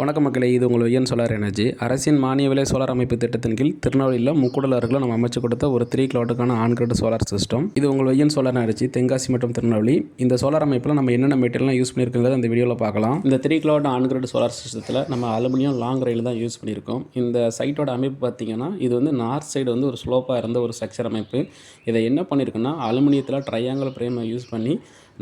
வணக்கம் மக்களே இது உங்கள் ஒய்யன் சோலார் எனர்ஜி. அரசின் மானிய விலை சோலார் அமைப்பு திட்டத்தின் கீழ் திருநெல்வேலியில் முக்கூடல் நம்ம அமைச்சு கொடுத்த ஒரு த்ரீ கிலோட்டுக்கான ஆன்கிரட் சோலார் சிஸ்டம் இது உங்கள் ஒய்யன் சோலார் எனர்ஜி தென்காசி மற்றும் திருநெல்வேலி. இந்த சோலார் அமைப்பில் நம்ம என்னென்ன மெட்டீரியல்லாம் யூஸ் பண்ணியிருக்கோங்கிறத இந்த வீடியோவில் பார்க்கலாம். இந்த த்ரீ கிலோட் ஆன்கிரட் சோலார் சிஸ்டத்தில் நம்ம அலுமினியம் லாங் ரயில் தான் யூஸ் பண்ணியிருக்கோம் இந்த சைட்டோட அமைப்பு பார்த்தீங்கன்னா இது வந்து நார்த் சைடு வந்து ஒரு ஸ்லோப்பாக இருந்த ஒரு ஸ்ட்ரக்சர் அமைப்பு. இதை என்ன பண்ணியிருக்குன்னா அலுமினியத்தில் ட்ரையாங்கல் பிரேமை யூஸ் பண்ணி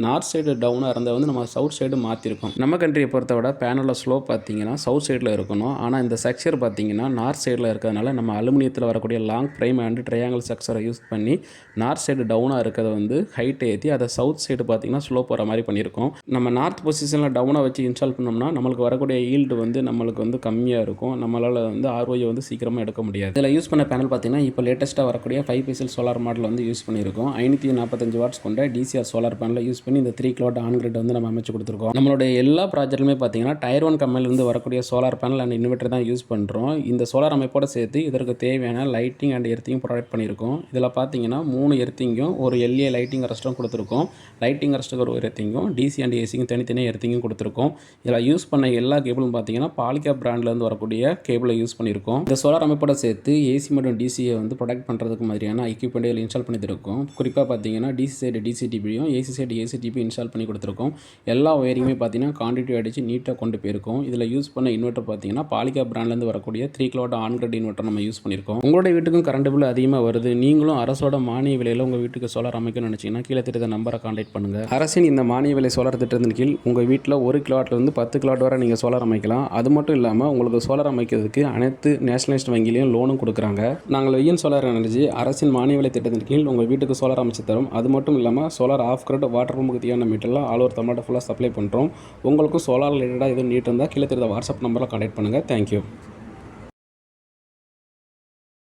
நார்த் சைடு டவுனாக இருந்தால் வந்து நம்ம சவுத் சைடு மாற்றிருக்கோம் நம்ம கண்ட்ரியை பொறுத்த விட பேனலில் ஸ்லோ பார்த்தீங்கன்னா சவுத் சைடில் இருக்கணும். ஆனால் இந்த செக்ஷர் பார்த்தீங்கன்னா நார்த் சைடில் இருக்கிறதுனால நம்ம அலுமினியத்தில் வரக்கூடிய லாங் ஃப்ரேம் அண்ட் ட்ரையாங்கிள் செக்ஷரை யூஸ் பண்ணி நார்த் சைடு டவுனாக இருக்கிறத வந்து ஹைட் ஏற்றி அதை சவுத் சைடு பார்த்தீங்கன்னா ஸ்லோ போகிற மாதிரி பண்ணியிருக்கோம் நம்ம நார்த் பொசிஷனில் டவுனாக வச்சு இன்ஸ்டால் பண்ணோம்னா நம்மளுக்கு வரக்கூடிய ஈல்டு வந்து நம்மளுக்கு வந்து கம்மியாக இருக்கும். நம்மளால் வந்து ஆர்ஓயை வந்து சீக்கிரமாக எடுக்க முடியாது. இதில் யூஸ் பண்ண பேனல் பார்த்தீங்கன்னா இப்போ லேட்டஸ்ட்டாக வரக்கூடிய ஃபைவ் பிசில் சோலார் மாடல் வந்து யூஸ் பண்ணியிருக்கோம் ஐநூற்றி நாற்பத்தஞ்சு வாட்ஸ் கொண்ட டிசிஆர் சோலார் பேனலை யூஸ் பண்ணி இந்த த்ரீ கிலோட் ஆன் கிரிட் வந்து நம்ம அமைச்சு கொடுத்துருக்கோம். நம்மளுடைய எல்லா ப்ராஜெக்ட்டுமே பார்த்தீங்கன்னா டயர் ஒன் கம்பெனிலேருந்து வரக்கூடிய சோலார் பேனல் அண்ட் இன்வெர்ட்டர் தான் யூஸ் பண்ணுறோம் இந்த சோலார் அமைப்போட சேர்த்து இதற்கு தேவையான லைட்டிங் அண்ட் எர்த்திங்கும் ப்ரொவைட் பண்ணியிருக்கோம். இதில் பார்த்தீங்கன்னா மூணு எர்த்திங்கும் ஒரு எல்ஏ லைட்டிங் அரஸ்ட்டும் கொடுத்துருக்கோம். லைட்டிங் அரஸ்ட்டு ஒரு எர்த்திங்கும் டிசி அண்ட் ஏசிக்கும் தனித்தனியாக எர்த்திங்கும் கொடுத்துருக்கோம். இதில் யூஸ் பண்ண எல்லா கேபிளும் பார்த்தீங்கன்னா பாலிகா பிராண்ட்லேருந்து வரக்கூடிய கேபிளை யூஸ் பண்ணியிருக்கோம். இந்த சோலார் அமைப்போட சேர்த்து ஏசி மற்றும் டிசியை வந்து ப்ரொடெக்ட் பண்ணுறதுக்கு மாதிரியான எக்யூப்மெண்ட்டுகள் இதில் இன்ஸ்டால் பண்ணி தருக்கோம் குறிப்பாக பார்த்தீங்கன்னா டிசி சைடு டிசிடிபியும் ஏசி சைடு ஏசிடிபி இன்ஸ்டால் பண்ணி கொடுத்துருக்கோம். எல்லா ஒயரிங்குமே பார்த்தீங்கன்னா கான்டிட்டி அடித்து நீட்டாக கொண்டு போயிருக்கோம். இதில் யூஸ் பண்ண இன்வெர்ட்டர் பார்த்தீங்கன்னா பாலிகா பிராண்ட்லேருந்து வரக்கூடிய three kilowatt on grid inverter நம்ம யூஸ் பண்ணியிருக்கோம். உங்களுடைய வீட்டுக்கும் கரண்ட் பில் அதிகமாக வருது. நீங்களும் அரசோட மானிய விலையில் உங்கள் வீட்டுக்கு சோலார் அமைக்கணும்னு நினச்சிங்கன்னா கீழே தெரிந்த நம்பரை கான்டாக்ட் பண்ணுங்கள் அரசின் இந்த மானிய விலை சோலார் திட்டத்தின் கீழ் உங்கள் வீட்டில் ஒரு கிலோவாட்லேருந்து பத்து கிலோவாட் வரை நீங்கள் சோலார் அமைக்கலாம். அது மட்டும் இல்லாமல் உங்களுக்கு சோலார் அமைக்கிறதுக்கு அனைத்து நேஷனலைஸ்ட் வங்கிலையும் லோனும் கொடுக்குறாங்க. நாங்கள் வெய்யன் சோலார் எனர்ஜி அரசின் மானிய விலை திட்டத்தின் கீழ் உங்கள் வீட்டுக்கு சோலார் அமைச்சு தரும். அது மட்டும் இல்லாமல் சோலார் ஆஃப் கிரட் வாட்டர் பம்புக்கு தேவையான மீட்டர்லாம் ஆல் ஓவர் தமிழ்நாடு ஃபுல்லாக சப்ளை பண்ணுறோம் உங்களுக்கும் சோலார் ரிலேட்டடாக எதுவும் நீட் இருந்தால் கீழே தெரிந்த வாட்ஸ்அப் நம்பரில் கான்டாக்ட் பண்ணுங்கள் தேங்க்யூ